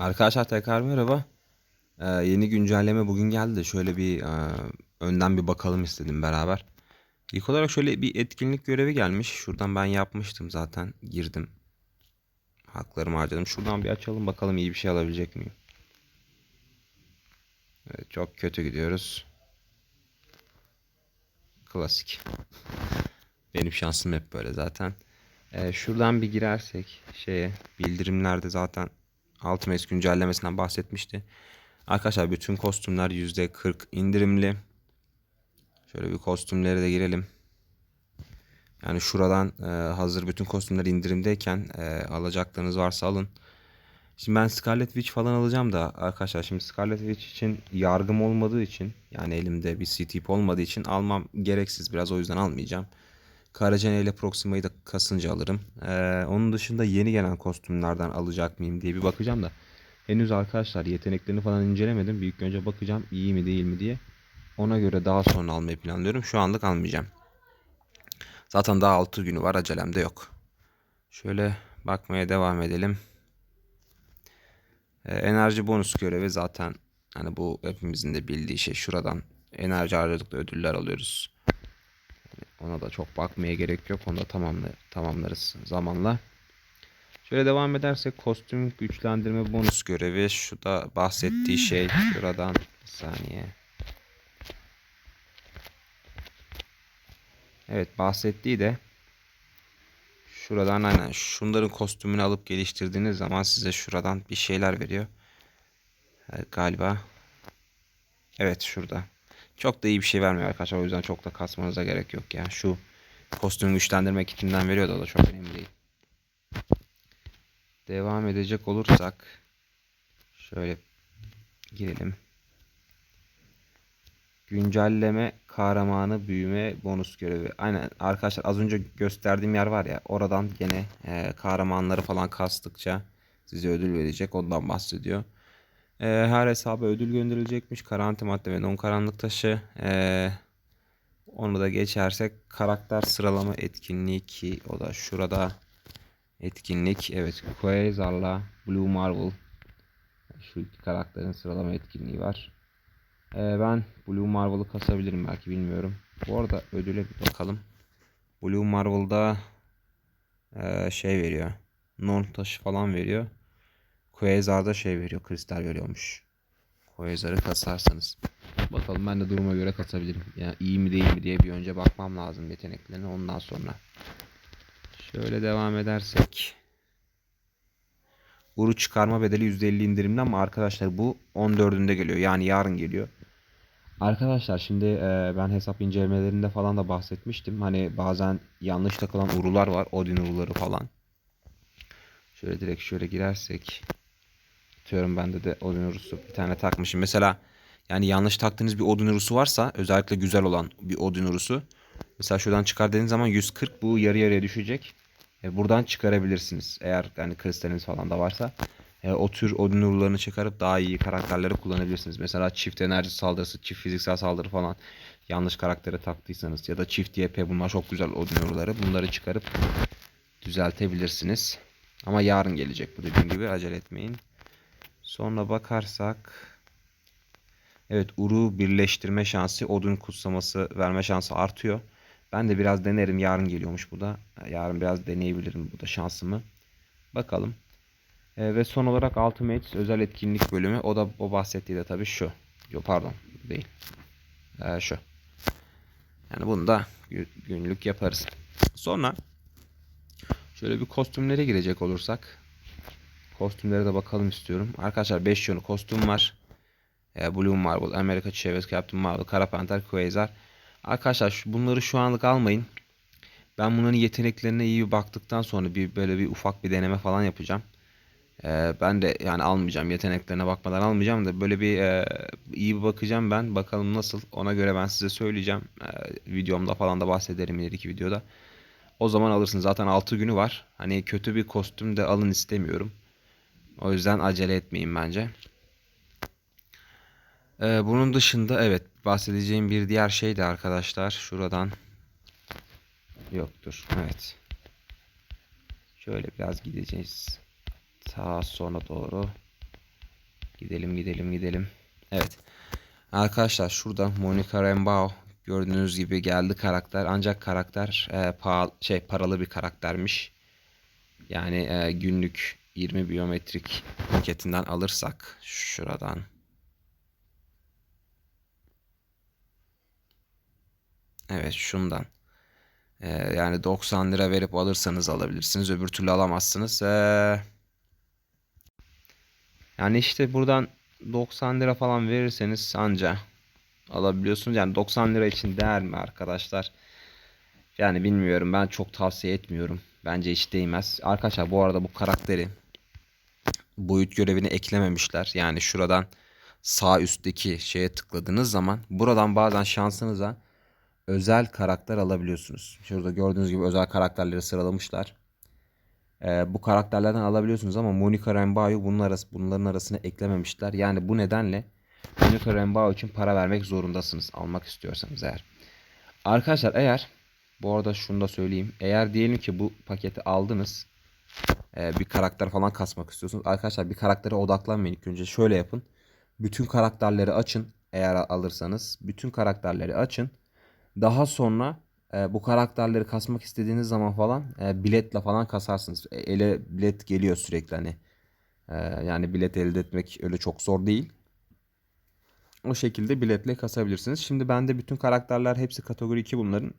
Arkadaşlar tekrar merhaba. Ee, yeni güncelleme bugün geldi de şöyle bir e, önden bir bakalım istedim beraber. İlk olarak şöyle bir etkinlik görevi gelmiş. Şuradan ben yapmıştım zaten. Girdim. Haklarımı harcadım. Şuradan bir açalım bakalım iyi bir şey alabilecek miyim? Evet, çok kötü gidiyoruz. Klasik. Benim şansım hep böyle zaten. Ee, şuradan bir girersek şeye bildirimlerde zaten Ultimate güncellemesinden bahsetmişti. Arkadaşlar bütün kostümler %40 indirimli. Şöyle bir kostümlere de girelim. Yani şuradan e, hazır bütün kostümler indirimdeyken e, alacaklarınız varsa alın. Şimdi ben Scarlet Witch falan alacağım da arkadaşlar şimdi Scarlet Witch için yargım olmadığı için yani elimde bir C-tip olmadığı için almam gereksiz biraz o yüzden almayacağım. Karacane ile Proxima'yı da kasınca alırım. Ee, onun dışında yeni gelen kostümlerden alacak mıyım diye bir bakacağım da. Henüz arkadaşlar yeteneklerini falan incelemedim. Bir önce bakacağım iyi mi değil mi diye. Ona göre daha sonra almayı planlıyorum. Şu anlık almayacağım. Zaten daha 6 günü var acelem de yok. Şöyle bakmaya devam edelim. Ee, enerji bonus görevi zaten hani bu hepimizin de bildiği şey. Şuradan enerji harcadıkça ödüller alıyoruz. Ona da çok bakmaya gerek yok. Onu da tamamla, tamamlarız zamanla. Şöyle devam edersek kostüm güçlendirme bonus görevi. Şu da bahsettiği şey. Şuradan bir saniye. Evet bahsettiği de şuradan aynen şunların kostümünü alıp geliştirdiğiniz zaman size şuradan bir şeyler veriyor. Evet, galiba. Evet şurada. Çok da iyi bir şey vermiyor arkadaşlar. O yüzden çok da kasmanıza gerek yok ya. Şu kostüm güçlendirme kitinden veriyor da o da çok önemli değil. Devam edecek olursak şöyle girelim. Güncelleme kahramanı büyüme bonus görevi. Aynen arkadaşlar az önce gösterdiğim yer var ya oradan gene e, kahramanları falan kastıkça size ödül verecek. Ondan bahsediyor. Ee, her hesaba ödül gönderilecekmiş. Karantin madde ve non karanlık taşı. Ee, onu da geçersek karakter sıralama etkinliği ki o da şurada etkinlik. Evet Quasar'la Blue Marvel şu karakterin sıralama etkinliği var. Ee, ben Blue Marvel'ı kasabilirim belki bilmiyorum. Bu arada ödüle bir bakalım. Blue Marvel'da e, şey veriyor. Non taşı falan veriyor. Quasar'da şey veriyor. Kristal veriyormuş. Quasar'ı kasarsanız. Bakalım ben de duruma göre kasabilirim. Yani iyi mi değil mi diye bir önce bakmam lazım yeteneklerine ondan sonra. Şöyle devam edersek. Uru çıkarma bedeli %50 indirimli ama arkadaşlar bu 14'ünde geliyor. Yani yarın geliyor. Arkadaşlar şimdi e, ben hesap incelemelerinde falan da bahsetmiştim. Hani bazen yanlış takılan urular var. Odin uruları falan. Şöyle direkt şöyle girersek. Atıyorum bende de Odin urusu bir tane takmışım. Mesela yani yanlış taktığınız bir Odin urusu varsa özellikle güzel olan bir Odin urusu. Mesela şuradan çıkar dediğiniz zaman 140 bu yarı yarıya düşecek. E, buradan çıkarabilirsiniz. Eğer yani kristaliniz falan da varsa. E, o tür Odin urularını çıkarıp daha iyi karakterleri kullanabilirsiniz. Mesela çift enerji saldırısı, çift fiziksel saldırı falan yanlış karaktere taktıysanız ya da çift YP bunlar çok güzel Odin uruları. Bunları çıkarıp düzeltebilirsiniz. Ama yarın gelecek bu dediğim gibi acele etmeyin. Sonra bakarsak Evet Uru birleştirme şansı, odun kutsaması verme şansı artıyor. Ben de biraz denerim. Yarın geliyormuş bu da. Yarın biraz deneyebilirim bu da şansımı. Bakalım. E, ve son olarak Ultimate özel etkinlik bölümü. O da o bahsettiği de tabii şu. Yok pardon değil. E, şu. Yani bunu da günlük yaparız. Sonra şöyle bir kostümlere girecek olursak. Kostümlere de bakalım istiyorum. Arkadaşlar 5 yönü kostüm var. E, Blue Marvel, Amerika Chavez, Captain Marvel, Kara Panther, Quasar. Arkadaşlar bunları şu anlık almayın. Ben bunların yeteneklerine iyi bir baktıktan sonra bir böyle bir ufak bir deneme falan yapacağım. E, ben de yani almayacağım. Yeteneklerine bakmadan almayacağım da böyle bir e, iyi bir bakacağım ben. Bakalım nasıl. Ona göre ben size söyleyeceğim. E, videomda falan da bahsederim ileriki videoda. O zaman alırsın. Zaten 6 günü var. Hani kötü bir kostüm de alın istemiyorum. O yüzden acele etmeyin bence. Ee, bunun dışında evet bahsedeceğim bir diğer şey de arkadaşlar şuradan yoktur. Evet. Şöyle biraz gideceğiz. Sağa sona doğru. Gidelim gidelim gidelim. Evet. Arkadaşlar şurada Monica Rambeau gördüğünüz gibi geldi karakter. Ancak karakter e, pahalı, şey paralı bir karaktermiş. Yani e, günlük 20 biyometrik paketinden alırsak şuradan Evet şundan. Ee, yani 90 lira verip alırsanız alabilirsiniz. Öbür türlü alamazsınız. Ee, yani işte buradan 90 lira falan verirseniz anca alabiliyorsunuz. Yani 90 lira için değer mi arkadaşlar? Yani bilmiyorum. Ben çok tavsiye etmiyorum. Bence hiç değmez. Arkadaşlar bu arada bu karakteri boyut görevini eklememişler. Yani şuradan sağ üstteki şeye tıkladığınız zaman buradan bazen şansınıza özel karakter alabiliyorsunuz. Şurada gördüğünüz gibi özel karakterleri sıralamışlar. Ee, bu karakterlerden alabiliyorsunuz ama Monica Rambeau'yu bunun arası, bunların arasına eklememişler. Yani bu nedenle Monica Rambeau için para vermek zorundasınız almak istiyorsanız eğer. Arkadaşlar eğer bu arada şunu da söyleyeyim. Eğer diyelim ki bu paketi aldınız. e, bir karakter falan kasmak istiyorsunuz. Arkadaşlar bir karaktere odaklanmayın. İlk önce şöyle yapın. Bütün karakterleri açın. Eğer alırsanız bütün karakterleri açın. Daha sonra e, bu karakterleri kasmak istediğiniz zaman falan e, biletle falan kasarsınız. E, ele bilet geliyor sürekli hani. E, yani bilet elde etmek öyle çok zor değil. O şekilde biletle kasabilirsiniz. Şimdi bende bütün karakterler hepsi kategori 2 bunların.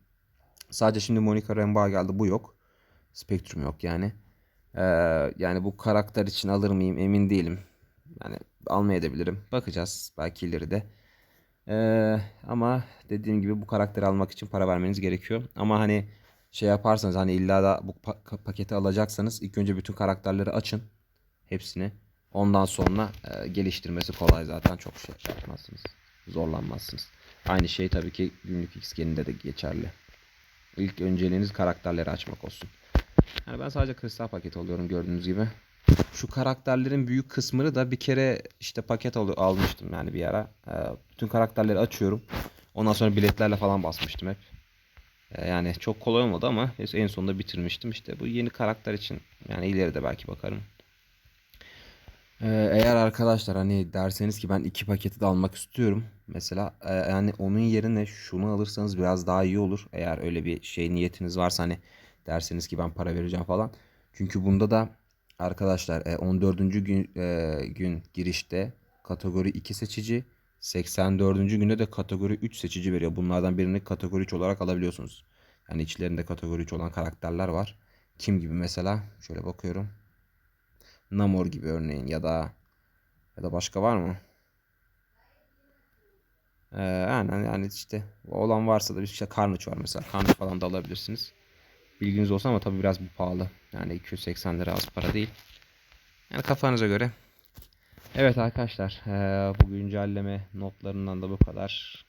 Sadece şimdi Monica Rambeau geldi. Bu yok. Spectrum yok yani. Ee, yani bu karakter için alır mıyım emin değilim. Yani almayabilirim. Bakacağız belki ileride. Ee, ama dediğim gibi bu karakteri almak için para vermeniz gerekiyor. Ama hani şey yaparsanız hani illa da bu pa- paketi alacaksanız ilk önce bütün karakterleri açın. Hepsini. Ondan sonra e, geliştirmesi kolay zaten çok şey yapmazsınız. Zorlanmazsınız. Aynı şey tabii ki günlük XG'ninde de geçerli. İlk önceliğiniz karakterleri açmak olsun. Yani ben sadece kristal paket alıyorum gördüğünüz gibi. Şu karakterlerin büyük kısmını da bir kere işte paket al almıştım yani bir ara. Ee, bütün karakterleri açıyorum. Ondan sonra biletlerle falan basmıştım hep. Ee, yani çok kolay olmadı ama en sonunda bitirmiştim. İşte bu yeni karakter için yani ileride belki bakarım. Ee, eğer arkadaşlar hani derseniz ki ben iki paketi de almak istiyorum. Mesela e, yani onun yerine şunu alırsanız biraz daha iyi olur. Eğer öyle bir şey niyetiniz varsa hani derseniz ki ben para vereceğim falan. Çünkü bunda da arkadaşlar e, 14. gün e, gün girişte kategori 2 seçici 84. günde de kategori 3 seçici veriyor. Bunlardan birini kategori 3 olarak alabiliyorsunuz. Yani içlerinde kategori 3 olan karakterler var. Kim gibi mesela? Şöyle bakıyorum. Namor gibi örneğin ya da ya da başka var mı? Ee, yani, yani işte olan varsa da bir şey Carnage var mesela. Carnage falan da alabilirsiniz. Bilginiz olsun ama tabii biraz bu pahalı. Yani 280 lira az para değil. Yani kafanıza göre. Evet arkadaşlar ee, bu güncelleme notlarından da bu kadar.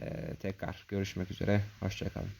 Ee, tekrar görüşmek üzere. Hoşçakalın.